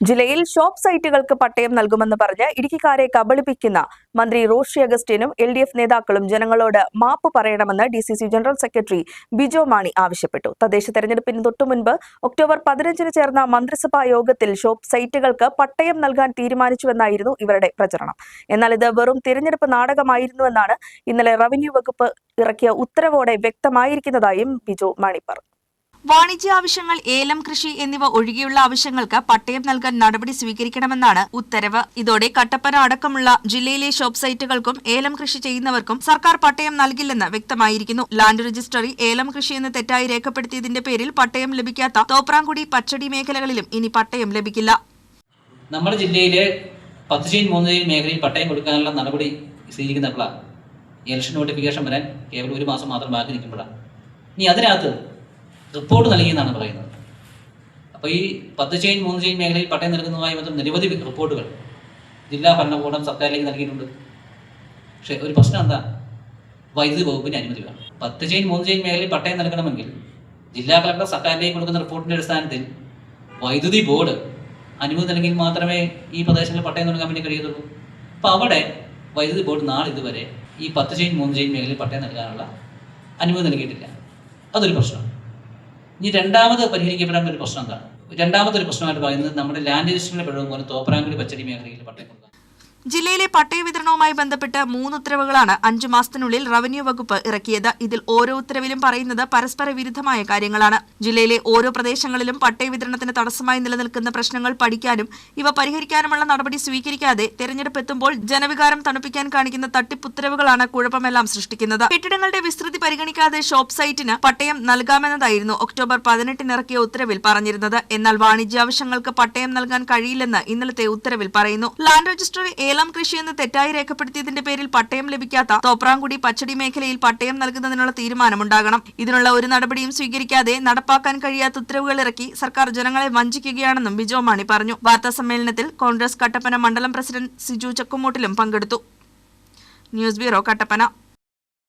ജില്ലയിൽ ഷോപ്പ് സൈറ്റുകൾക്ക് പട്ടയം നൽകുമെന്ന് പറഞ്ഞ് ഇടുക്കിക്കാരെ കബളിപ്പിക്കുന്ന മന്ത്രി റോഷി അഗസ്റ്റിനും എൽ ഡി എഫ് നേതാക്കളും ജനങ്ങളോട് മാപ്പ് പറയണമെന്ന് D C C general secretary Bijo Mani ആവശ്യപ്പെട്ടു. തദ്ദേശ തെരഞ്ഞെടുപ്പിന് തൊട്ടു മുൻപ് ഒക്ടോബർ പതിനഞ്ചിന് ചേർന്ന മന്ത്രിസഭാ യോഗത്തിൽ ഷോപ്പ് സൈറ്റുകൾക്ക് പട്ടയം നൽകാൻ തീരുമാനിച്ചുവെന്നായിരുന്നു ഇവരുടെ പ്രചരണം. എന്നാൽ ഇത് വെറും തിരഞ്ഞെടുപ്പ് നാടകമായിരുന്നുവെന്നാണ് ഇന്നലെ റവന്യൂ വകുപ്പ് ഇറക്കിയ ഉത്തരവോടെ വ്യക്തമായിരിക്കുന്നതായും ബിജോ മാണി പറഞ്ഞു. വാണിജ്യ ആവശ്യങ്ങൾ ഏലം കൃഷി എന്നിവ ഒഴികെയുള്ള ആവശ്യങ്ങൾക്ക് പട്ടയം നൽകാൻ നടപടി സ്വീകരിക്കണമെന്നാണ് ഉത്തരവ്. ഇതോടെ കട്ടപ്പന അടക്കമുള്ള ജില്ലയിലെ ഷോപ്പ് സൈറ്റുകൾക്കും ഏലം കൃഷി ചെയ്യുന്നവർക്കും സർക്കാർ പട്ടയം നൽകില്ലെന്ന് വ്യക്തമായിരിക്കുന്നു. ലാൻഡ് രജിസ്റ്ററിൽ ഏലം കൃഷി എന്ന് തെറ്റായി രേഖപ്പെടുത്തിയതിന്റെ പേരിൽ പട്ടയം ലഭിക്കാത്ത തോപ്രാംകുടി പച്ചടി മേഖലകളിലും ഇനി പട്ടയം ലഭിക്കില്ല. നമ്മുടെ ജില്ലയിലെ മേഖലയിൽ പട്ടയം കൊടുക്കാനുള്ള നടപടി സ്വീകരിക്കുന്നപ്പോഴാണ് ഇലക്ഷൻ നോട്ടിഫിക്കേഷൻ വരാൻ കേവലം ഒരു മാസം മാത്രം ബാക്കി നിൽക്കുമ്പോഴാണ് ഇനി അതിനകത്ത് റിപ്പോർട്ട് നൽകിയെന്നാണ് പറയുന്നത്. അപ്പോൾ ഈ പത്ത് ചെയിൻ മൂന്ന് ചെയിൻ മേഖലയിൽ പട്ടയം നൽകുന്നതുമായി ബന്ധം നിരവധി റിപ്പോർട്ടുകൾ ജില്ലാ ഭരണകൂടം സർക്കാരിലേക്ക് നൽകിയിട്ടുണ്ട്. പക്ഷേ ഒരു പ്രശ്നം എന്താ? വൈദ്യുതി വകുപ്പിന് അനുമതി വേണം. പത്ത് ചെയിൻ മൂന്ന് ചെയിൻ മേഖലയിൽ പട്ടയം നൽകണമെങ്കിൽ ജില്ലാ കളക്ടർ സർക്കാരിലേക്ക് കൊടുക്കുന്ന റിപ്പോർട്ടിന്റെ അടിസ്ഥാനത്തിൽ വൈദ്യുതി ബോർഡ് അനുമതി നൽകി മാത്രമേ ഈ പ്രദേശങ്ങളിൽ പട്ടയം നൽകാൻ വേണ്ടി കഴിയത്തുള്ളൂ. അപ്പോൾ അവിടെ വൈദ്യുതി ബോർഡ് നാളെ ഇതുവരെ ഈ പത്ത് ചെയിൻ മൂന്ന് ചെയിൻ മേഖലയിൽ പട്ടയം നൽകാനുള്ള അനുമതി നൽകിയിട്ടില്ല. അതൊരു പ്രശ്നം. ഇനി രണ്ടാമത് പരിഹരിക്കപ്പെടാൻ ഒരു പ്രശ്നം എന്താണ്? രണ്ടാമത്തെ ഒരു പ്രശ്നമായിട്ട് പറയുന്നത് നമ്മുടെ ലാൻഡ് രജിസ്റ്ററിന്റെ പിഴവ് പോലെ തോപ്രാങ്കുടി പച്ചടി മേഖലയിൽ പട്ടയം കൊടുക്കുക ജില്ലയിലെ പട്ടയ വിതരണവുമായി ബന്ധപ്പെട്ട് മൂന്ന് ഉത്തരവുകളാണ് അഞ്ചു മാസത്തിനുള്ളിൽ റവന്യൂ വകുപ്പ് ഇറക്കിയത്. ഇതിൽ ഓരോ ഉത്തരവിലും പറയുന്നത് പരസ്പര വിരുദ്ധമായ കാര്യങ്ങളാണ്. ജില്ലയിലെ ഓരോ പ്രദേശങ്ങളിലും പട്ടയ വിതരണത്തിന് തടസ്സമായി നിലനിൽക്കുന്ന പ്രശ്നങ്ങൾ പഠിക്കാനും ഇവ പരിഹരിക്കാനുമുള്ള നടപടി സ്വീകരിക്കാതെ തെരഞ്ഞെടുപ്പ് എത്തുമ്പോൾ ജനവികാരം തണുപ്പിക്കാൻ കാണിക്കുന്ന തട്ടിപ്പുത്തരവുകളാണ് കുഴപ്പമെല്ലാം സൃഷ്ടിക്കുന്നത്. കെട്ടിടങ്ങളുടെ വിസ്തൃതി പരിഗണിക്കാതെ ഷോപ്പ് സൈറ്റിന് പട്ടയം നൽകാമെന്നതായിരുന്നു ഒക്ടോബർ പതിനെട്ടിന് ഇറക്കിയ ഉത്തരവിൽ പറഞ്ഞിരുന്നത്. എന്നാൽ വാണിജ്യാവശ്യങ്ങൾക്ക് പട്ടയം നൽകാൻ കഴിയില്ലെന്ന് ഇന്നലത്തെ ഉത്തരവിൽ പറയുന്നു. ലാൻഡ് രജിസ്ട്രി ഏലം കൃഷി കൃഷിയെന്ന് തെറ്റായി രേഖപ്പെടുത്തിയതിന്റെ പേരിൽ പട്ടയം ലഭിക്കാത്ത തോപ്രാംകുടി പച്ചടി മേഖലയിൽ പട്ടയം നൽകുന്നതിനുള്ള തീരുമാനമുണ്ടാകണം. ഇതിനുള്ള ഒരു നടപടിയും സ്വീകരിക്കാതെ നടപ്പാക്കാൻ കഴിയാത്ത ഉത്തരവുകൾ ഇറക്കി സർക്കാർ ജനങ്ങളെ വഞ്ചിക്കുകയാണെന്നും ബിജോ മാണി പറഞ്ഞു. വാർത്താ സമ്മേളനത്തിൽ കോൺഗ്രസ് കട്ടപ്പന മണ്ഡലം പ്രസിഡന്റ് സിജു ചക്കുമൂട്ടിലും പങ്കെടുത്തു. News bureau Kattappana.